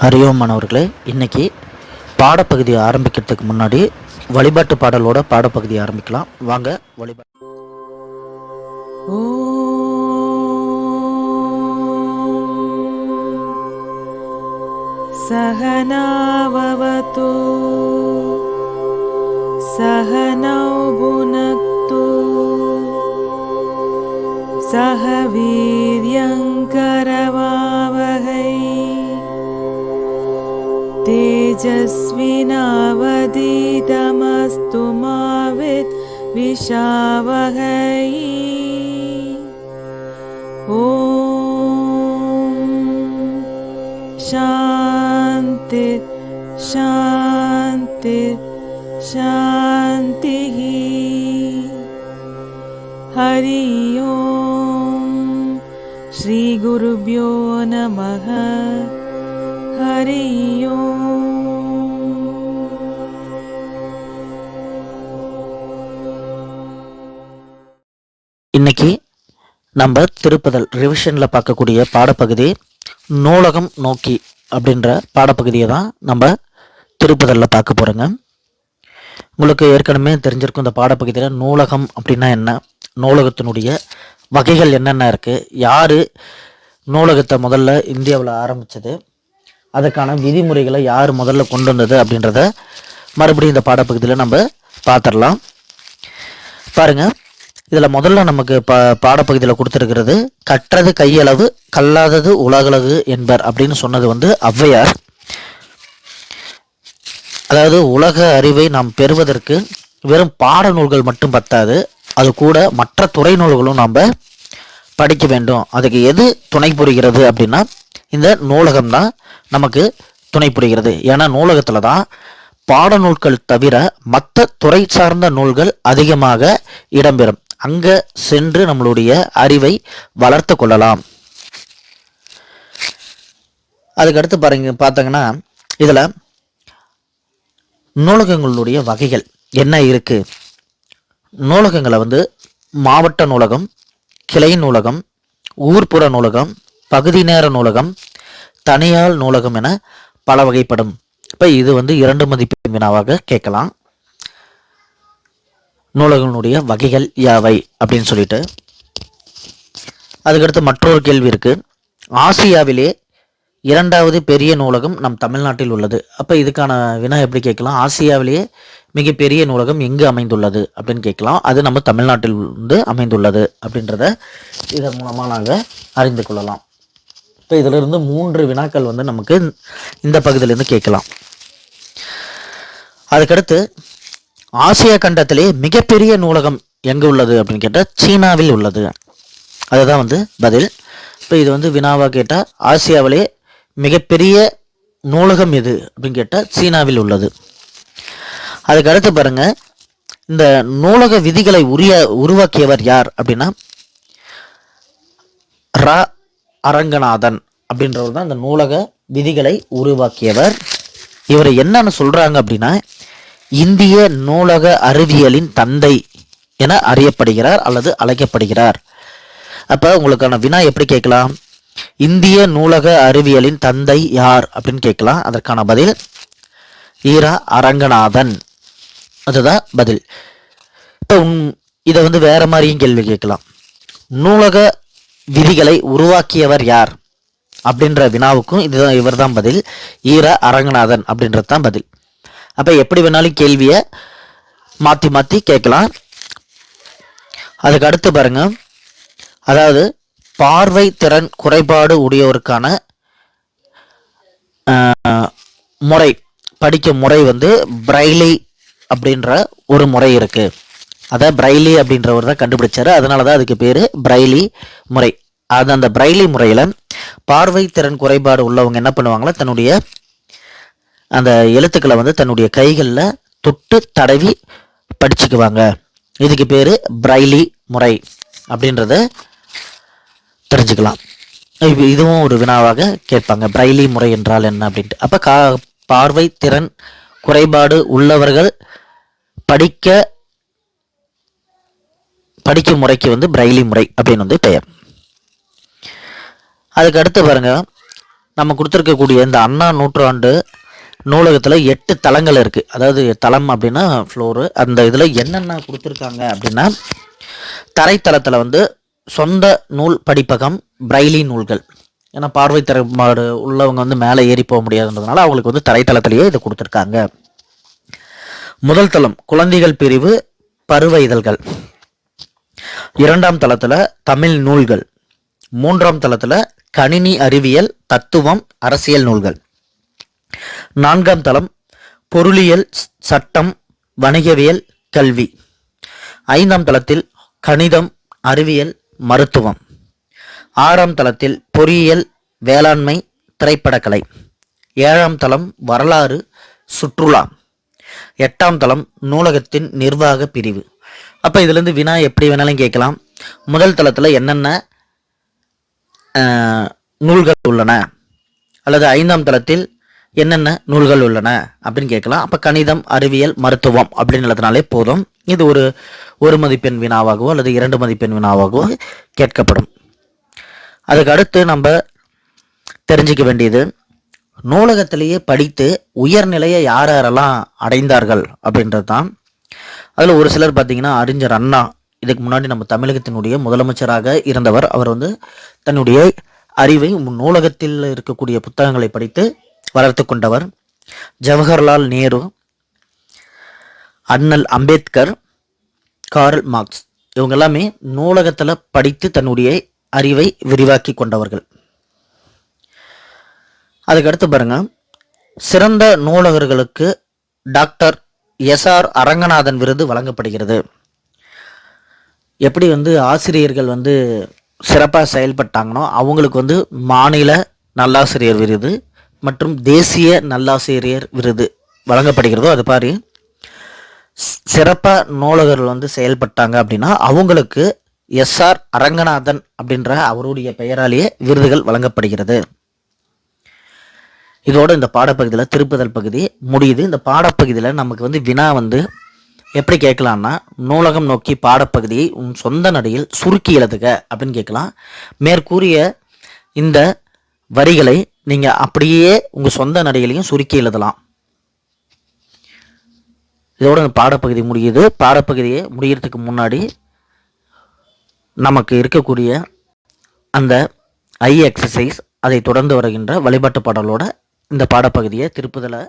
ஹரியோம் மாணவர்களே இன்னைக்கு பாடப்பகுதியை ஆரம்பிக்கிறதுக்கு முன்னாடி வழிபாட்டு பாடலோட பாடப்பகுதியை ஆரம்பிக்கலாம். வாங்க வழிபாட்டு சகனாவவத்து சகனௌ புனக்து சகவீ विद्विषावहै ॐ शान्ति शान्ति शान्तिः। हरि ओम् श्रीगुरुभ्यो नमः இன்னைக்கு நம்ம திருப்புதல் ரிவிஷனில் பார்க்கக்கூடிய பாடப்பகுதி நூலகம் நோக்கி அப்படின்ற பாடப்பகுதியை தான் நம்ம திருப்புதலில் பார்க்க போகிறோங்க உங்களுக்கு ஏற்கனவே தெரிஞ்சிருக்கும் இந்த பாடப்பகுதியில் நூலகம் அப்படின்னா என்ன? நூலகத்தினுடைய வகைகள் என்னென்ன இருக்குது யார் நூலகத்தை முதல்ல இந்தியாவில் ஆரம்பித்தது அதுக்கான விதிமுறைகளை யார் முதல்ல கொண்டு வந்தது அப்படின்றத மறுபடியும் இந்த பாடப்பகுதியில் நம்ம பார்த்துடலாம். பாருங்கள் இதில் முதல்ல நமக்கு பா பாடப்பகுதியில் கொடுத்துருக்கிறது கற்றது கையளவு கல்லாதது உலகளவு என்பர் அப்படின்னு சொன்னது வந்து ஔவையார். அதாவது உலக அறிவை நாம் பெறுவதற்கு வெறும் பாட நூல்கள் மட்டும் பத்தாது அது கூட மற்ற துறை நூல்களும் நாம் படிக்க வேண்டும். அதுக்கு எது துணை புரிகிறது அப்படின்னா இந்த நூலகம் தான் நமக்கு துணை புரிகிறது. ஏன்னா நூலகத்தில் தான் பாடநூல்கள் தவிர மற்ற துறை சார்ந்த நூல்கள் அதிகமாக இடம்பெறும். அங்கே சென்று நம்மளுடைய அறிவை வளர்த்து கொள்ளலாம். அதுக்கடுத்து பாருங்க பார்த்தீங்கன்னா இதில் நூலகங்களுடைய வகைகள் என்ன இருக்குது நூலகங்களை வந்து மாவட்ட நூலகம் கிளை நூலகம் ஊர்ப்புற நூலகம் பகுதி நேர நூலகம் தனியார் நூலகம் என பல வகைப்படும். இப்போ இது வந்து இரண்டு மதிப்பு வினாவாக கேட்கலாம். நூலகங்களுடைய வகைகள் யாவை அப்படின்னு சொல்லிட்டு. அதுக்கடுத்து மற்றொரு கேள்வி இருக்குது ஆசியாவிலே இரண்டாவது பெரிய நூலகம் நம் தமிழ்நாட்டில் உள்ளது. அப்போ இதுக்கான வினா எப்படி கேட்கலாம்? ஆசியாவிலேயே மிகப்பெரிய நூலகம் எங்கு அமைந்துள்ளது அப்படின்னு கேட்கலாம். அது நம்ம தமிழ்நாட்டில் வந்து அமைந்துள்ளது அப்படின்றத இதன் மூலமாக நாங்கள் அறிந்து கொள்ளலாம். இப்போ இதிலிருந்து மூன்று வினாக்கள் வந்து நமக்கு இந்த பகுதியிலேருந்து கேட்கலாம். அதுக்கடுத்து ஆசியா கண்டத்திலே மிகப்பெரிய நூலகம் எங்கே உள்ளது அப்படின்னு கேட்டால் சீனாவில் உள்ளது. அதுதான் வந்து பதில். இப்போ இது வந்து வினாவாக கேட்டால் ஆசியாவிலே மிகப்பெரிய நூலகம் எது அப்படின்னு கேட்டால் சீனாவில் உள்ளது. அதுக்கு அடுத்து பாருங்க. இந்த நூலக விதிகளை உரிய உருவாக்கியவர் யார் அப்படின்னா ரா அரங்கநாதன் அப்படின்றவர் தான் இந்த நூலக விதிகளை உருவாக்கியவர். இவர் என்னன்னு சொல்கிறாங்க அப்படின்னா இந்திய நூலக அறிவியலின் தந்தை என அறியப்படுகிறார் அல்லது அழைக்கப்படுகிறார். அப்போ உங்களுக்கான வினா எப்படி கேட்கலாம்? இந்திய நூலக அறிவியலின் தந்தை யார் அப்படின்னு கேட்கலாம். அதற்கான பதில் ஈரா அரங்கநாதன். அதுதான் பதில். இப்போ இதை வந்து வேற மாதிரியும் கேள்வி கேட்கலாம். நூலக விதிகளை உருவாக்கியவர் யார்? அப்படின்ற வினாவுக்கும் இதுதான் இவர் தான் பதில். ஈர அரங்கநாதன் அப்படின்றது தான் பதில். அப்போ எப்படி வேணாலும் கேள்வியை மாற்றி மாற்றி கேட்கலாம். அதுக்கு அடுத்து பாருங்க. அதாவது பார்வை திறன் குறைபாடு உடையோருக்கான முறை படிக்கும் முறை வந்து பிரைலி அப்படின்ற ஒரு முறை இருக்குது அதை பிரைலி அப்படின்றவர் தான் கண்டுபிடிச்சாரு. அதனால தான் அதுக்கு பேர் பிரைலி முறை. அது அந்த பிரைலி முறையில் பார்வை திறன் குறைபாடு உள்ளவங்க என்ன பண்ணுவாங்களா தன்னுடைய அந்த எழுத்துக்களை வந்து தன்னுடைய கைகளில் தொட்டு தடவி படிச்சுக்குவாங்க. இதுக்கு பேர் பிரைலி முறை அப்படின்றத தெரிஞ்சுக்கலாம். இதுவும் ஒரு வினாவாக கேட்பாங்க. பிரைலி முறை என்றால் என்ன அப்படின்ட்டு. அப்போ கா பார்வை திறன் குறைபாடு உள்ளவர்கள் படிக்க படிக்கும் முறைக்கு வந்து பிரைலி முறை அப்படின்னு வந்து பெயர். அதுக்கு அடுத்து பாருங்க. நம்ம கொடுத்துருக்கக்கூடிய இந்த அண்ணா நூற்றாண்டு நூலகத்தில் எட்டு தளங்கள் இருக்குது அதாவது தளம் அப்படின்னா ஃப்ளோரு அந்த இதில் என்னென்ன கொடுத்துருக்காங்க அப்படின்னா தரைத்தளத்தில் வந்து சொந்த நூல் படிப்பகம் பிரைலி நூல்கள். ஏன்னா பார்வை திறமாடு உள்ளவங்க வந்து மேலே ஏறி போக முடியாதுன்றதுனால அவங்களுக்கு வந்து தரைத்தளத்திலேயே இதை கொடுத்துருக்காங்க. முதல் தளம் குழந்தைகள் பிரிவு பருவ இதழ்கள். இரண்டாம் தளத்தில் தமிழ் நூல்கள். மூன்றாம் தளத்தில் கணினி அறிவியல் தத்துவம் அரசியல் நூல்கள். நான்காம் தளம் பொருளியல் சட்டம் வணிகவியல் கல்வி. ஐந்தாம் தளத்தில் கணிதம் அறிவியல் மருத்துவம். ஆறாம் தளத்தில் பொறியியல் வேளாண்மை திரைப்படக்கலை. ஏழாம் தளம் வரலாறு சுற்றுலா. எட்டாம் தளம் நூலகத்தின் நிர்வாக பிரிவு. அப்போ இதுலேருந்து வினா எப்படி வேணாலும் கேட்கலாம். முதல் தளத்தில் என்னென்ன நூல்கள் உள்ளன? அல்லது ஐந்தாம் தளத்தில் என்னென்ன நூல்கள் உள்ளன அப்படின்னு கேட்கலாம். அப்போ கணிதம் அறிவியல் மருத்துவம் அப்படின்னு எழுதினாலே போதும். இது ஒரு ஒரு மதிப்பெண் வினாவாகவோ அல்லது இரண்டு மதிப்பெண் வினாவாகவோ கேட்கப்படும். அதுக்கு அடுத்து நம்ம தெரிஞ்சுக்க வேண்டியது நூலகத்திலேயே படித்து உயர்நிலையை யார் யாரெல்லாம் அடைந்தார்கள் அப்படின்றது தான் அதில் ஒரு சிலர் பார்த்தீங்கன்னா அறிஞர் அண்ணா இதுக்கு முன்னாடி நம்ம தமிழகத்தினுடைய முதலமைச்சராக இருந்தவர். அவர் வந்து தன்னுடைய அறிவை நூலகத்தில் இருக்கக்கூடிய புத்தகங்களை படித்து வளர்த்து கொண்டவர் ஜவஹர்லால் நேரு அண்ணல் அம்பேத்கர் கார்ல் மார்க்ஸ். இவங்க எல்லாமே நூலகத்தில் படித்து தன்னுடைய அறிவை விரிவாக்கி கொண்டவர்கள். அதுக்கடுத்து பாருங்க சிறந்த நூலகர்களுக்கு டாக்டர் எஸ்ஆர் அரங்கநாதன் விருது வழங்கப்படுகிறது. எப்படி வந்து ஆசிரியர்கள் வந்து சிறப்பாக செயல்பட்டாங்கன்னோ அவங்களுக்கு வந்து மாநில நல்லாசிரியர் விருது மற்றும் தேசிய நல்லாசிரியர் விருது வழங்கப்படுகிறதோ அது பாரு. சிறப்பாக நூலகர்கள் வந்து செயல்பட்டாங்க அப்படின்னா அவங்களுக்கு எஸ்ஆர் அரங்கநாதன் அப்படின்ற அவருடைய பெயராலேயே விருதுகள் வழங்கப்படுகிறது. இதோட இந்த பாடப்பகுதியில் திருப்புதல் பகுதி முடியுது. இந்த பாடப்பகுதியில் நமக்கு வந்து வினா வந்து எப்படி கேட்கலான்னா நூலகம் நோக்கி பாடப்பகுதியை உன் சொந்த நடையில் சுருக்கி எழுதுக அப்படின்னு கேட்கலாம். மேற்கூறிய இந்த வரிகளை நீங்கள் அப்படியே உங்கள் சொந்த நடையிலையும் சுருக்கி எழுதலாம். இதோட இந்த பாடப்பகுதி முடியுது. பாடப்பகுதியை முடிகிறதுக்கு முன்னாடி நமக்கு இருக்கக்கூடிய அந்த ஐ எக்ஸசைஸ் அதை தொடர்ந்து வருகின்ற வழிபாட்டு பாடலோட இந்த பாடப்பகுதியை திருப்புதலை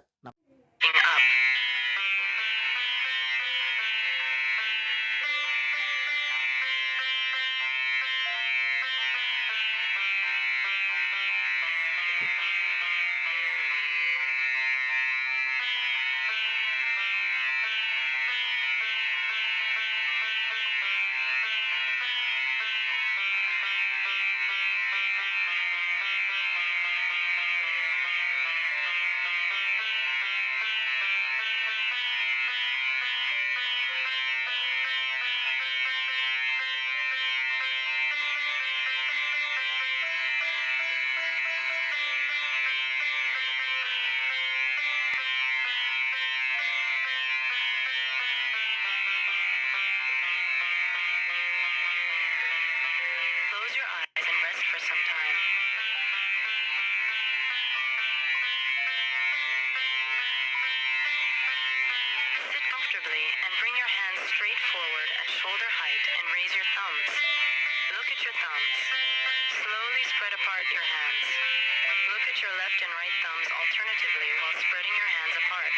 straight forward at shoulder height and raise your thumbs. Look at your thumbs. Slowly spread apart your hands. Look at your left and right thumbs alternatively while spreading your hands apart.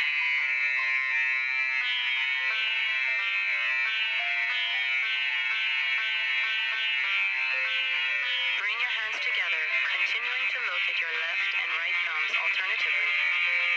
Bring your hands together, continuing to look at your left and right thumbs alternatively.